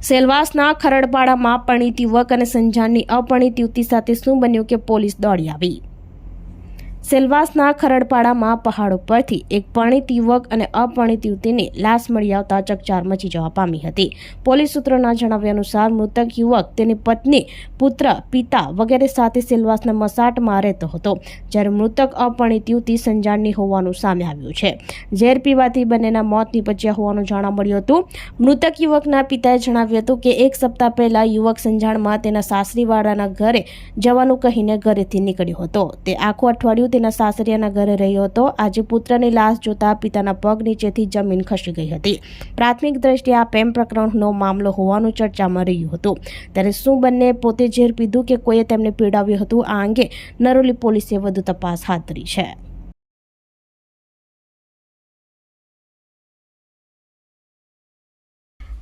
સેલવાસના ખરડપાડામાં પરિણીત યુવક અને સંજાનની અપરિણીત યુવતી સાથે શું બન્યું કે પોલીસ દોડી આવી? સેલવાસના ખરડપાડામાં પહાડો પરથી એક પરણિત યુવક અને અપરિણીત યુવતીની લાશ મળી આવતા ચકચાર મચી જવા પામી હતી. પોલીસ સૂત્રોના જણાવ્યા અનુસાર મૃતક યુવક તેની પત્ની, પુત્ર, પિતા વગેરે સાથે સેલવાસના મસાટમાં રહેતો હતો, જ્યારે મૃતક અપરિણીત યુવતી સંજાણની હોવાનું સામે આવ્યું છે. ઝેર પીવાથી બંનેના મોત નીપજ્યા હોવાનું જાણવા મળ્યું હતું. મૃતક યુવકના પિતાએ જણાવ્યું હતું કે એક સપ્તાહ પહેલા યુવક સંજાણમાં તેના સાસરીવાળાના ઘરે જવાનું કહીને ઘરેથી નીકળ્યો હતો. તે આખું અઠવાડિયું તેના સાસરિયાના ઘરે રહ્યો હતો. આજે પુત્રની લાશ જોતા પિતાના પગ નીચેથી જમીન ખસી ગઈ હતી. પ્રાથમિક દ્રષ્ટિએ આ પ્રેમ પ્રકરણનો મામલો હોવાનું ચર્ચામાં રહ્યું હતું. ત્યારે શું બંને પોતે ઝેર પીધું કે કોઈએ તેમને પીડાવ્યું હતું? આ અંગે નરોલી પોલીસે વધુ તપાસ હાથ ધરી છે.